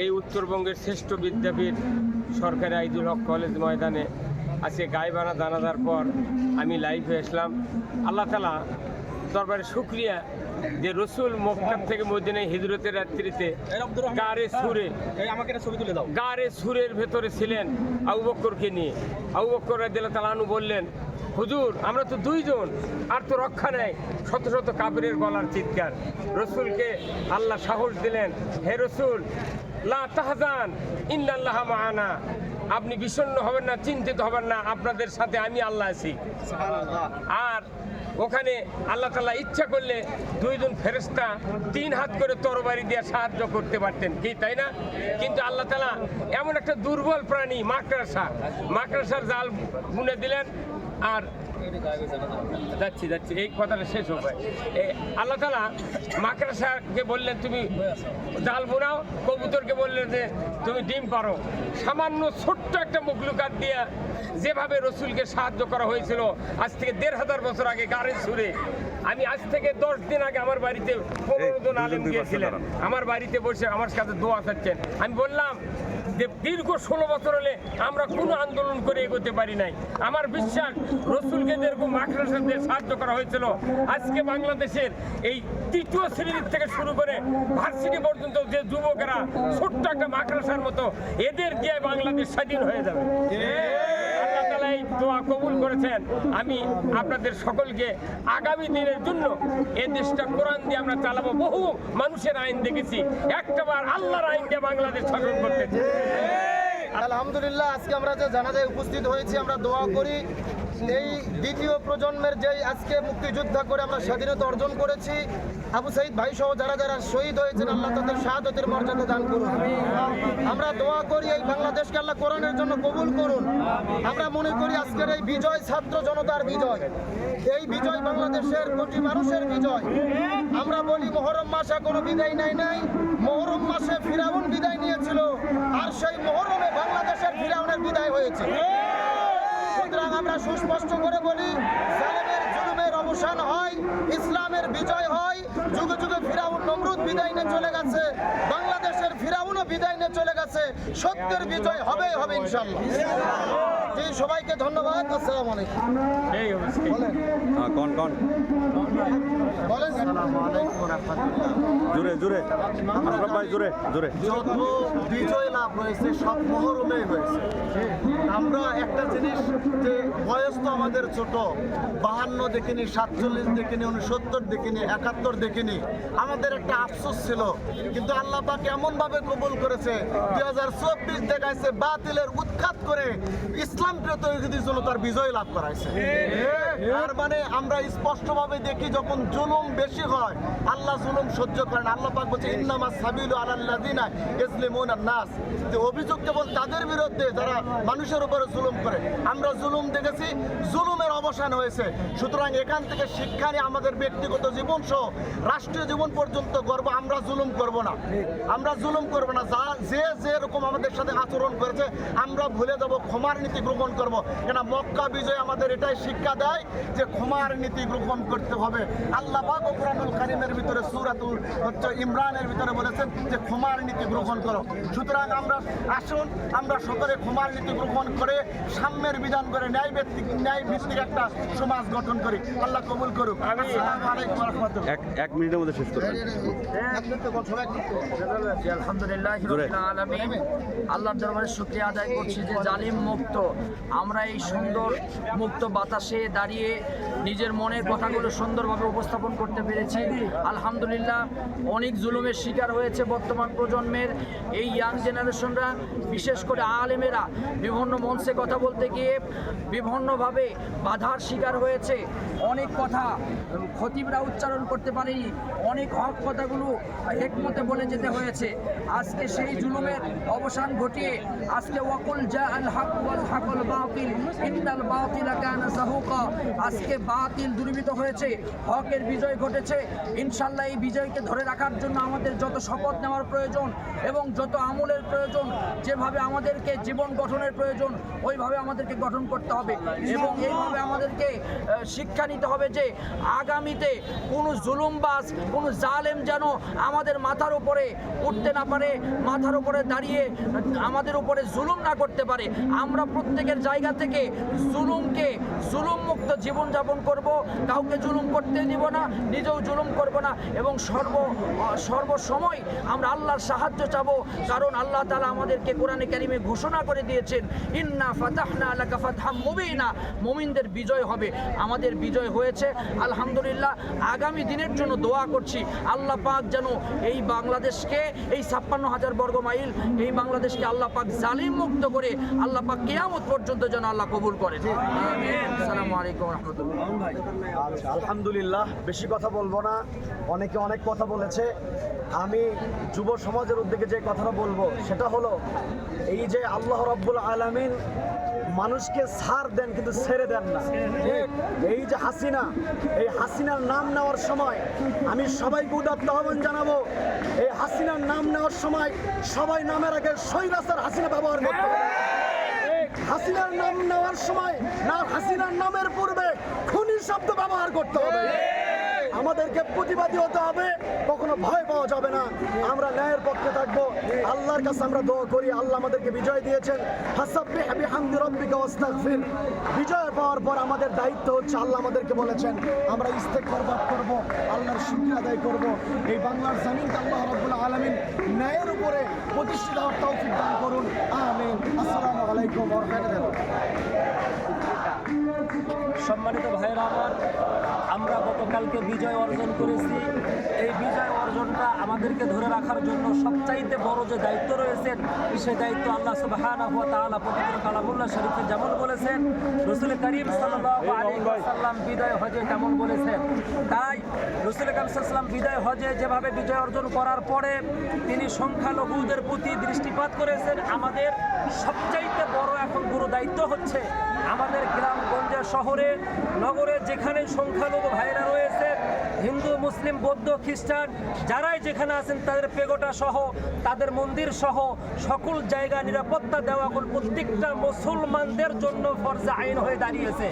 এই উত্তরবঙ্গের শ্রেষ্ঠ বিদ্যাপীঠ সরকারি আইদুল হক কলেজ ময়দানে আজকে গাইবানা জানাজার পর আমি লাইভে আসলাম আল্লাহ তালা দরবারে শুক্রিয়া যে রসুল মক্কার থেকে মদিনায় হিজরতের রাত্রিতে গারে সুরে আমাকে একটা ছবি তুলে দাও। গারে সুরের ভেতরে ছিলেন আবু বক্করকে নিয়ে। আবু বক্কর রাদিয়াল্লাহু তাআলা আনহু বললেন হুজুর আমরা তো দুইজন আর তো রক্ষা নেই। শত শত কাবরের গলার চিৎকার। রসুলকে আল্লাহ সাহস দিলেন হে রসুল লা তাহজান ইন্নাল্লাহ মাআনা। আপনি বিষণ্ণ হবেন না চিন্তিত হবেন না আপনাদের সাথে আমি আল্লাহ আছি। আর ওখানে আল্লাহ তালা ইচ্ছা করলে দুইজন ফেরেস্তা তিন হাত করে তরবারি দিয়ে সাহায্য করতে পারতেন। কি তাই না? কিন্তু আল্লাহ তালা এমন একটা দুর্বল প্রাণী মাকড়াসা। মাকড়াসার জাল বুনে দিলেন আর যাচ্ছি যাচ্ছি। এই কথাটা শেষ হবে। আল্লাহ তালা মাকড়াসাকে বললেন তুমি জাল বোনাও কবুতরকে বললেন যে তুমি ডিম পারো। সামান্য ছোট্ট একটা মুখলুকাত দিয়া যেভাবে রসুলকে সাহায্য করা হয়েছিল আজ থেকে দেড় হাজার বছর আগে গাড়ি সুরে। আমি আজ থেকে দশ দিন আগে আমার বাড়িতে পনেরো জন আলেম গিয়েছিলেন। আমার বাড়িতে বসে আমার কাছে দোয়া চাচ্ছেন। আমি বললাম যে দীর্ঘ ষোলো বছর হলে আমরা কোনো আন্দোলন করে এগোতে পারি নাই। আমার বিশ্বাস, রসুলকে যেরকম মাকড়াসাদের সাহায্য করা হয়েছিল, আজকে বাংলাদেশের এই তৃতীয় শ্রেণির থেকে শুরু করে ভার্সিটি পর্যন্ত যে যুবকেরা ছোট্ট একটা মাকড়াসার মতো এদের দিয়ে বাংলাদেশ স্বাধীন হয়ে যাবে। দোয়া কবুল করেছেন। আমি আপনাদের সকলকে আগামী দিনের জন্য এই দেশটা কোরআন দিয়ে আমরা চালাবো। বহু মানুষের আইন দেখেছি। একটাবার আল্লাহর আইন দিয়ে বাংলাদেশ শাসন করতে আলহামদুলিল্লাহ, আজকে আমরা যে জানাজায় উপস্থিত হয়েছি, আমরা দোয়া করি। এই দ্বিতীয় প্রজন্মের যেই আজকে মুক্তিযোদ্ধা করে আমরা স্বাধীনতা অর্জন করেছি, আবু সাইদ ভাই সহ যারা যারা শহীদ হয়েছেন, আল্লাহ তাদের শাহাদতের মর্যাদা দান করুন। আমরা দোয়া করি এই বাংলাদেশকে আল্লাহ কোরআনের জন্য কবুল করুন। আমরা মনে করি আজকের এই বিজয় ছাত্র জনতার বিজয়। এই বিজয় বাংলাদেশের কোটি মানুষের বিজয়। আমরা বলি মহরম মাস এখনও বিদায় নেয় নাই। মহরম মাসে ফিরাউন বিদায় নিয়েছিল, আর সেই মহরমে বাংলাদেশের ফিরাউনের বিদায় হয়েছে। আমরা সুস্পষ্ট করে বলি জালেমের জুলুমের অবসান হয় ইসলামের বিজয় হয় যুগে যুগে ফিরাউন নমরুদ বিদায় নিয়ে চলে গেছে বাংলাদেশের ফিরাউনও বিদায় নিয়ে চলে গেছে সত্যের বিজয় হবে হবে ইনশাল্লাহ জি সবাইকে ধন্যবাদ আসসালামু আলাইকুম। কন কন। জোরে জোরে। আশরাফ ভাই জোরে জোরে। যত বিজয় লাভ হয়েছে সব মহরমেই হয়েছে। আমরা একটা জিনিস যে বয়স তো আমাদের ছোট বাহান্ন দেখিনি সাতচল্লিশ দেখিনি উনসত্তর দেখিনি একাত্তর দেখিনি আমাদের একটা আফসোস ছিল। কিন্তু আল্লাহ পাক এমন ভাবে কবুল করেছে দুই হাজার চব্বিশ দেখাইছে বাতিলের উৎখাত করে ইসলাম প্রিয় তৈরির জন্য তার বিজয় লাভ করাইছে। তার মানে আমরা স্পষ্টভাবে দেখি যখন জুলুম বেশি হয়, আল্লাহ জুলুম সহ্য করেন আল্লাহ পাক বলছে, ইন্নামা সাবিলু আলাল্লাযিনা ইসলিমুন নাস যে অভিযোগ কেবল তাদের বিরুদ্ধে যারা মানুষের উপরে জুলুম করে, আমরা জুলুম দেখেছি, জুলুমের অবসান হয়েছে। সুতরাং এখান থেকে শিক্ষা নিয়ে আমাদের ব্যক্তিগত জীবন সহ রাষ্ট্রীয় জীবন পর্যন্ত গর্ব, আমরা জুলুম করব না। আমরা জুলুম করব না। যা, যে যেরকম আমাদের সাথে আচরণ করেছে, আমরা ভুলে যাব, ক্ষমার নীতি গ্রহণ করব। কেন মক্কা বিজয় আমাদের এটাই শিক্ষা দেয় যে, ক্ষমার নীতি গ্রহণ করতে হবে। আল্লাহ পাক ও কোরআনুল কারিমের ভিতরে সূরাতুল হচ্ছে ইমরানের ভিতরে বলেছেন যে ক্ষমার নীতি গ্রহণ করো। সুতরাং আমরা আসুন আমরা সকলে ক্ষমার নীতি গ্রহণ করে সাম্যের বিধান করে ন্যায় ভিত্তিক ন্যায় ভিত্তিক একটা সমাজ গঠন করি। আল্লাহ কবুল করুক। আমিন। আসসালামু আলাইকুম ওয়া রাহমাতুল্লাহ। এক মিনিটের মধ্যে শেষ করবেন আলহামদুলিল্লাহ আল্লাহর দরবারে শুকরিয়া আদায় করছি যে জালিম মুক্ত। আমরা এই সুন্দর মুক্ত বাতাসে দাঁড়িয়ে নিজের মনের কথাগুলো সুন্দরভাবে উপস্থাপন করতে পেরেছি। আলহামদুলিল্লাহ, অনেক জুলুমের শিকার হয়েছে বর্তমান প্রজন্মের এই ইয়াং জেনারেশনরা বিশেষ করে আলেমেরা। বিভিন্ন মঞ্চে কথা বলতে গিয়ে বিভিন্নভাবে বাধার শিকার হয়েছে। অনেক কথা খতিবরা উচ্চারণ করতে পারেনি। অনেক হক কথাগুলো একমতে বলে যেতে হয়েছে। আজকে সেই জুলুমের অবসান ঘটিয়ে আজকে ওয়াকুল জা আল হক ওয়াল বাতিলা কানা জাহুকা আজকে বাতিল দুর্বৃত হয়েছে। হকের বিজয় ঘটেছে। ইনশাল্লাহ এই বিজয়কে ধরে রাখার জন্য আমাদের যত শপথ নেওয়ার প্রয়োজন এবং যত আমলের প্রয়োজন, যেভাবে আমাদেরকে জীবন গঠনের প্রয়োজন, ওইভাবে আমাদেরকে গঠন করতে হবে। এবং এইভাবে আমাদেরকে শিক্ষা নিতে হবে যে আগামীতে কোনো জুলুমবাজ, কোনো জালেম যেন আমাদের মাথার উপরে উঠতে না পারে, মাথার উপরে দাঁড়িয়ে আমাদের উপরে জুলুম না করতে পারে। আমরা প্রত্যেকের জায়গা থেকে জুলুমকে জুলুম মুক্ত জীবনযাপন করব, কাউকে জুলুম করতে দিব না, নিজেও জুলুম করব না, এবং সর্ব সর্বসময় আমরা আল্লাহর সাহায্য চাব, কারণ আল্লাহ তালা আমাদেরকে কোরআনে কারিমে ঘোষণা করে দিয়েছেন, ইন্না ফাতাহনা আলাকা ফাতহাম মুবিনা। মুমিনদের বিজয় হবে, আমাদের বিজয় হয়েছে, আলহামদুলিল্লাহ, আগামী দিনের জন্য দোয়া করছি, আল্লাহ পাক যেন এই বাংলাদেশকে, এই ছাপ্পান্ন হাজার বর্গ মাইল, এই বাংলাদেশকে আল্লাহ পাক জালিম মুক্ত করে, আল্লাহ পাক কেয়ামত পর্যন্ত যেন আল্লাহ কবুল করেন। আসসালামু আলাইকুম রহমতুল্লাহ। আচ্ছা আলহামদুলিল্লাহ, বেশি কথা বলব না। অনেকে অনেক কথা বলেছে। আমি যুব সমাজের উদ্যোগে যে কথাটা বলব, সেটা হলো, এই যে আল্লাহ রব্বুল আলামিন মানুষকে সার দেন, কিন্তু ছেড়ে দেন না। এই যে হাসিনা, এই হাসিনার নাম নেওয়ার সময় আমি সবাইকে উদাত্ত আহ্বান জানাব, এই হাসিনার নাম নেওয়ার সময় সবাই নামের আগে সৈরাসার হাসিনা ব্যবহার করতে হবে। হাসিনার নাম নেওয়ার সময় না, হাসিনার নামের পূর্বে শব্দ ব্যবহার করতে হবে। আমাদেরকে প্রতিবাদী হতে হবে। কখনো ভয় পাওয়া যাবে না। আমরা ন্যায়ের পক্ষে থাকব। আল্লাহর কাছে আমরা দোয়া করি। আল্লাহ আমাদেরকে বিজয় দিয়েছেন। রাব্বিকা ওয়াস্তাগফির। বিজয় পাওয়ার পর আমাদের দায়িত্ব হচ্ছে আল্লাহ আমাদেরকে বলেছেন আমরা ইস্তেগফার পাঠ করব আল্লাহর শুকরিয়া আদায় করব। এই বাংলার জমিনকে আল্লাহ রাব্বুল আলামিন ন্যায়ের উপরে প্রতিষ্ঠিত হওয়ার তৌফিক দান করুন। আমিন। আসসালামু আলাইকুম ওয়া রাহমাতুল্লাহ। সম্মানিত ভাইয়েরা আমার আমরা গতকালকে বিজয় অর্জন করেছি। এই বিজয় অর্জনটা আমাদেরকে ধরে রাখার জন্য সবচাইতে বড় যে দায়িত্ব রয়েছেন সেই দায়িত্ব আল্লাহ সুবহানাহু ওয়া তাআলা পবিত্র কালামুল্লাহ শরীফে যেমন বলেছেন রসুল করিম আলাইহি বিদায় হজে তেমন বলেছেন। তাই রসুল করিম সাল্লাম বিদায় হজে যেভাবে বিজয় অর্জন করার পরে তিনি সংখ্যালঘুদের প্রতি দৃষ্টিপাত করেছেন আমাদের সবচাইতে বড় এখন গুরু দায়িত্ব হচ্ছে আমাদের গ্রামগঞ্জে শহরে নগরে যেখানে সংখ্যালঘু ভাইরা রয়েছে, হিন্দু, মুসলিম, বৌদ্ধ, খ্রিস্টান, যারাই যেখানে আছেন তাদের পেগোটা সহ, তাদের মন্দির সহ, সকল জায়গা নিরাপত্তা দেওয়া প্রত্যেকটা মুসলমানদের জন্য ফরজা আইন হয়ে দাঁড়িয়েছে।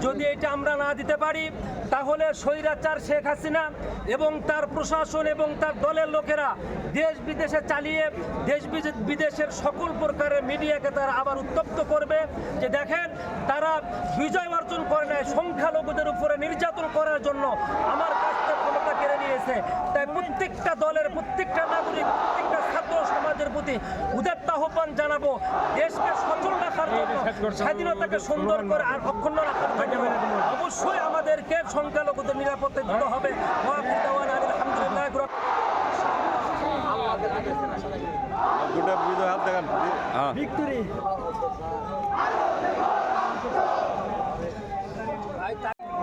যদি এটা আমরা না দিতে পারি, তাহলে স্বৈরাচার শেখ হাসিনা এবং তার প্রশাসন এবং তার দলের লোকেরা দেশ বিদেশে চালিয়ে দেশ বিদে- বিদেশের সকল প্রকারের মিডিয়াকে তারা আবার উত্তপ্ত করবে। যে দেখেন, তারা বিজয় অর্জন করে নেয় সংখ্যালঘুদের উপরে নির্যাতন করার জন্য আমার কাছ থেকে ক্ষমতা কেড়ে নিয়েছে। তাই প্রত্যেকটা দলের প্রত্যেকটা নাগরিক প্রত্যেকটা ছাত্র সমাজের প্রতি উদাত্ত আহ্বান জানাব দেশকে সচল রাখার জন্য স্বাধীনতাকে সুন্দর করে আর অক্ষুণ্ণ রাখার জন্য অবশ্যই আমাদেরকে সংখ্যালঘুদের নিরাপত্তা দিতে হবে। দুটো বিজয় হাত দেখান।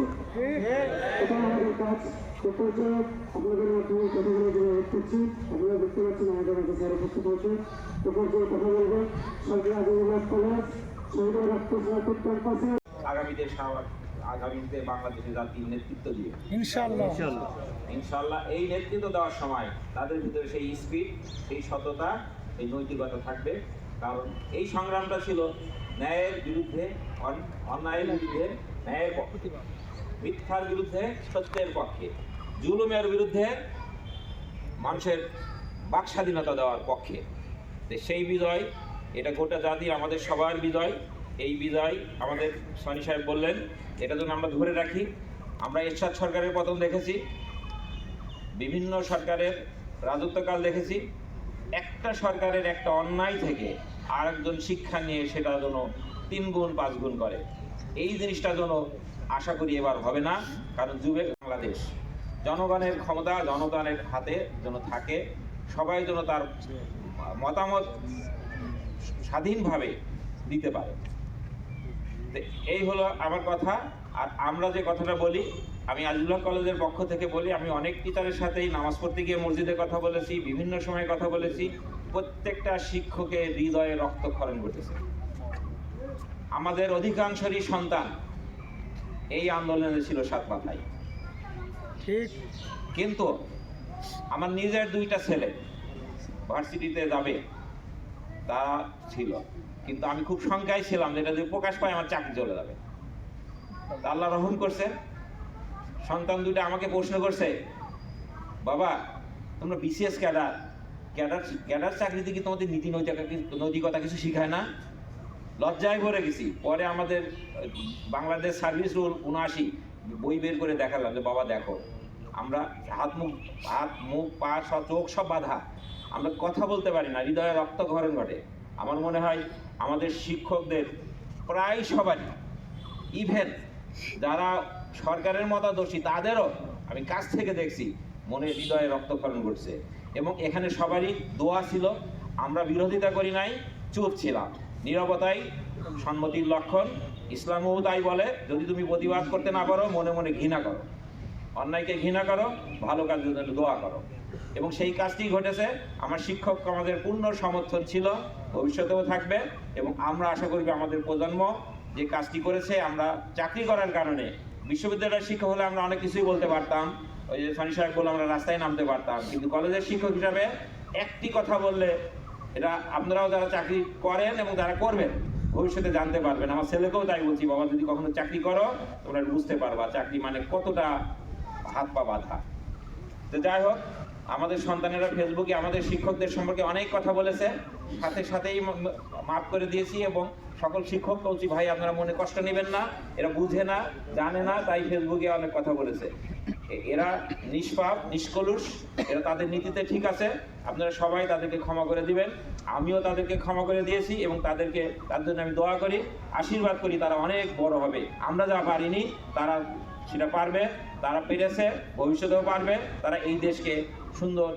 পাহারা দিয়েছে এটা আমাদের কাজ তো পর্যায়ে আপনাদের মাধ্যমে কথাগুলো যোগাযোগ করছি আপনারা দেখতে পাচ্ছেন আমাদের মাঝে স্যার উপস্থিত হয়েছে তো পর্যায়ে কথা বলব সরকারি আদিবাস কলেজ শহীদ রাষ্ট্র ক্যাম্পাসে আগামীতে আগামীতে বাংলাদেশের জাতির নেতৃত্ব দিয়ে। ইনশাল্লাহ ইনশাল্লাহ এই নেতৃত্ব দেওয়ার সময় তাদের ভিতরে সেই স্পিড সেই সততা সেই নৈতিকতা থাকবে। কারণ এই সংগ্রামটা ছিল ন্যায়ের বিরুদ্ধে, অন- অন্যায়ের বিরুদ্ধে, ন্যায়ের পক্ষে। মিথ্যার বিরুদ্ধে, সত্যের পক্ষে। জুলুমের বিরুদ্ধে, মানুষের বাক স্বাধীনতা দেওয়ার পক্ষে। সেই বিজয়, এটা গোটা জাতির আমাদের সবার বিজয়। এই বিজয়, আমাদের সনি সাহেব বললেন, এটা যেন আমরা ধরে রাখি, আমরা এরশাদ সরকারের পতন দেখেছি, বিভিন্ন সরকারের রাজত্বকাল দেখেছি, একটা সরকারের একটা অন্যায় থেকে আরেকজন শিক্ষা নিয়ে সেটা যেন তিন গুণ, পাঁচ গুণ করে। এই জিনিসটা যেন আশা করি এবার হবে না, কারণ যুবে বাংলাদেশ। জনগণের ক্ষমতা, জনগণের হাতে যেন থাকে, সবাই যেন তার মতামত স্বাধীনভাবে দিতে পারে। এই হলো আমার কথা, আর আমরা যে কথাটা বলি, আমি আজিজুল্লাহ কলেজের পক্ষ থেকে বলি, আমি অনেক টিচারের সাথেই নামাজ পড়তে গিয়ে মসজিদে কথা বলেছি, বিভিন্ন সময় কথা বলেছি। প্রত্যেকটা শিক্ষকের হৃদয়ে রক্তক্ষরণ ঘটেছে। আমাদের অধিকাংশরই সন্তান এই আন্দোলনে ছিল সাত মাথায়। ঠিক। কিন্তু আমার নিজের দুইটা ছেলে ভার্সিটিতে যাবে তা ছিল। কিন্তু আমি খুব শঙ্কায় ছিলাম যেটা যদি প্রকাশ পায় আমার চাকরি চলে যাবে। আল্লাহ রহম করছে। সন্তান দুইটা আমাকে প্রশ্ন করছে বাবা তোমরা বিসিএস ক্যাডার? ক্যাডার ক্যাডার চাকরিতে কি তোমাদের নীতি নৈতিকতা নৈতিকতা কিছু শিখায় না? লজ্জায় ভরে গেছি। পরে আমাদের, বাংলাদেশ সার্ভিস রুল উনআশি, বই বের করে দেখালাম যে, বাবা দেখো, আমরা হাত মুখ হাত মুখ, পা সব চোখ সব বাধা। আমরা কথা বলতে পারি না, হৃদয়ে রক্তক্ষরণ ঘটে। আমার মনে হয় আমাদের শিক্ষকদের প্রায় সবারই ইভেন যারা সরকারের মতাদর্শী, তাদেরও আমি কাছ থেকে দেখছি মনে হৃদয়ে রক্তক্ষরণ ঘটছে। এবং এখানে সবারই দোয়া ছিল। আমরা বিরোধিতা করি নাই, চুপ ছিলাম। নীরবতাই সম্মতির লক্ষণ। ইসলামও তাই বলে, যদি তুমি প্রতিবাদ করতে না পারো, মনে মনে ঘৃণা করো। অন্যায়কে ঘৃণা করো, ভালো কাজের জন্য দোয়া করো। এবং সেই কাজটি ঘটেছে। আমার শিক্ষক আমাদের পূর্ণ সমর্থন ছিল, ভবিষ্যতেও থাকবে। এবং আমরা আশা করবি আমাদের প্রজন্ম যে কাজটি করেছে, আমরা চাকরি করার কারণে। বিশ্ববিদ্যালয়ের শিক্ষক হলে আমরা অনেক কিছুই বলতে পারতাম। ওই যে সনি সাহেব বলে আমরা রাস্তায় নামতে পারতাম। কিন্তু কলেজের শিক্ষক হিসাবে একটি কথা বললে এটা আপনারাও যারা চাকরি করেন এবং যারা করবেন, ভবিষ্যতে জানতে পারবেন। আমার ছেলেকেও তাই বলছি, বাবা, যদি কখনো চাকরি করো, তোমরা বুঝতে পারবা। চাকরি মানে কতটা হাত পা বাঁধা। তো যাই হোক, আমাদের সন্তানেরা ফেসবুকে, আমাদের শিক্ষকদের সম্পর্কে অনেক কথা বলেছে। সাথে সাথেই মাফ করে দিয়েছি এবং সকল শিক্ষক বলছি, ভাই, আপনারা মনে কষ্ট নেবেন না, এরা বুঝে না, জানে না, তাই ফেসবুকে অনেক কথা বলেছে। এরা নিষ্পাপ, নিষ্কলুষ, এরা তাদের নীতিতে ঠিক আছে। আপনারা সবাই তাদেরকে ক্ষমা করে দিবেন। আমিও তাদেরকে ক্ষমা করে দিয়েছি এবং তাদেরকে, তার জন্য আমি দোয়া করি। আশীর্বাদ করি তারা অনেক বড় হবে। আমরা যা পারিনি, তারা সেটা পারবে, তারা পেরেছে, ভবিষ্যতেও পারবে। তারা এই দেশকে সুন্দর,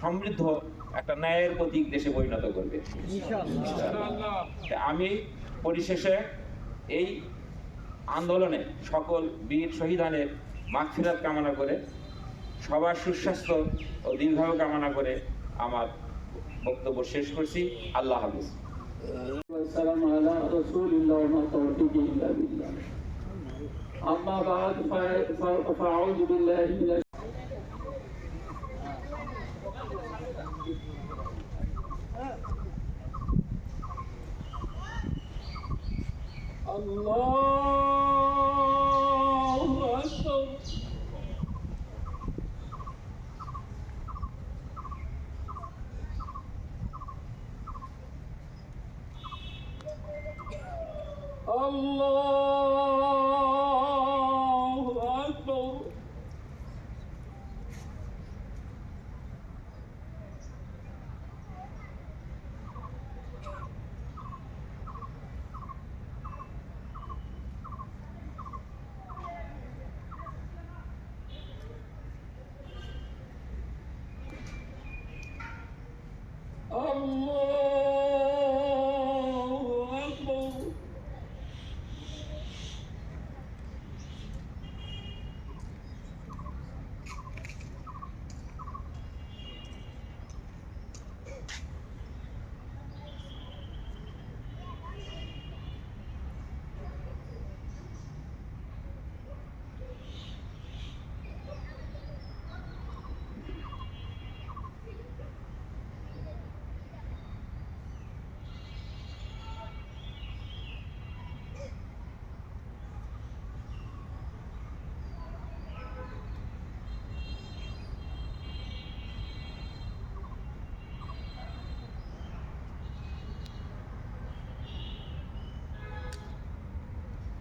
সমৃদ্ধ একটা ন্যায়ের প্রতীক দেশে পরিণত করবে। আমি পরিশেষে এই আন্দোলনে সকল বীর শহীদানের মাগফিরাত কামনা করে সবার সুস্বাস্থ্য ও দীর্ঘায়ু কামনা করে আমার বক্তব্য শেষ করছি আল্লাহ হাফিজ والسلام على رسول الله وما توفيقي إلا بالله أما بعد ف- ف- فأعوذ بالله من الش- الله